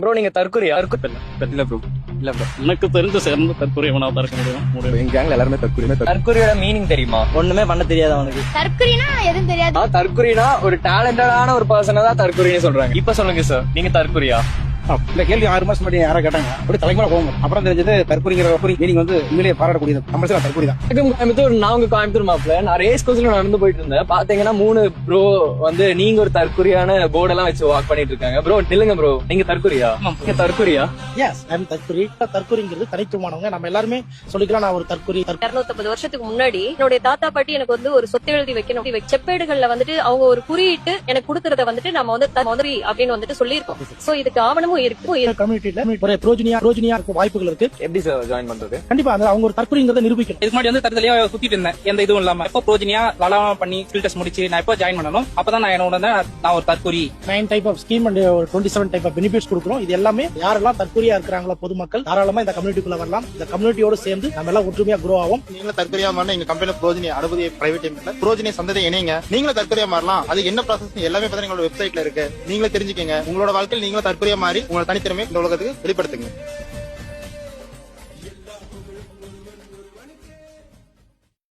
Bro நீங்க தற்கொலையா தற்கொலை? இல்ல ப்ரோ இல்ல ப்ரோ எனக்கு தெரிஞ்ச சேர்ந்து தற்கொலைவனா தான் இருக்க முடியும். முடியும். எங்க கேங்ல எல்லாருமே தற்கொலை. தற்கொலையோட மீனிங் தெரியுமா? ஒண்ணுமே பண்ண தெரியாது அவனுக்கு. தற்கொலைனா எதுவும் தெரியாது. தற்கொலைனா ஒரு டேலண்டடான ஒரு பர்சனை தான் தற்கொலைன்னு சொல்றாங்க. இப்ப சொல்லுங்க சார் நீங்க தற்கொலையா? இந்த கேள்வி ஆறு மாசம் முன்னாடி யாரா கேட்டாங்க. அப்படி தலைமுறை போகும் அப்புறம் தெரிஞ்சது தற்கொலைங்கிற குறி மீனிங் வந்து உண்மையிலேயே பாராட்டக்கூடியது. கம்பல்சரி தற்கொலை தான். கோயம்புத்தூர் நான் உங்க கோயம்புத்தூர் மாப்பிள்ள நான் ரேஸ் கோர்ஸ்ல நடந்து போயிட்டு இருந்தேன். பாத்தீங்கன்னா மூணு ப்ரோ வந்து நீங்க ஒரு தற்கொலையான போர்டு எல்லாம் வச்சு வாக் பண்ணிட்டு இருக்காங்க. ப்ரோ நில்லுங்க ப்ரோ நீங்க தற்கொலையா? நீங்க தற்கொலையா? எஸ் ஐம் தற்கொலை. தற்கொலைங்கிறது தனித்துவமானவங்க. நம்ம எல்லாருமே சொல்லிக்கலாம் நான் ஒரு தற்கொலை இருநூத்தம்பது வருஷத்துக்கு முன்னாடி என்னுடைய தாத்தா பாட்டி எனக்கு வந்து ஒரு சொத்து எழுதி வைக்கணும். செப்பேடுகள்ல வந்துட்டு அவங்க ஒரு குறியிட்டு எனக்கு கொடுக்கறத வந்துட்டு நம்ம வந்து அப்படின்னு வந்துட்டு சொல்லியிருக்கோம். சோ இதுக்கு ஆவணமும் வாய்ப்புகள் இருக்கு. எப்படி சார் ஜாயின் பண்றது? கண்டிப்பா அவங்க ஒரு தற்கொலைங்கிறத நிரூபிக்கணும். இதுக்கு முன்னாடி வந்து தரத்துலயே சுத்திட்டு இருந்தேன். எந்த இதுவும் இல்லாம. எப்போ ப்ரோஜனியா லலா பண்ணி ஸ்கில் டெஸ்ட் முடிச்சு நான் எப்போ ஜாயின் பண்ணணும்? அப்பதான் நான் என்னோட நான் ஒரு தற்கொலை. Nine type of scheme and twenty seven type of benefits கொடுக்குறோம் இது எல்லாமே யாரெல்லாம் தற்கொலையா இருக்கிறாங்களோ பொதுமக்கள் தாராளமா இந்த கம்யூனிட்டிக்குள்ள வரலாம். இந்த கம்யூனிட்டியோட சேர்ந்து நம்ம எல்லாம் ஒற்றுமையா குரோ ஆகும் நீங்களும் தற்கொலையா மாறினா எங்க கம்பெனில புரோஜினி அனுமதி பிரைவேட் லிமிட்ல புரோஜினி சந்ததை இணைங்க. நீங்களும் தற்கொலையா மாறலாம். அது என்ன ப்ராசஸ் எல்லாமே பார்த்தா எங்களோட வெப்சைட்ல இருக்கு. நீங்களே தெரிஞ்சுக்கங்க. உங்களோட வாழ்க்கையில் நீங்களும் தற்கொலையா மாறி உங்களோட தனித்திறமை இந்த உலகத்துக்கு வெளிப்படுத்துங்க.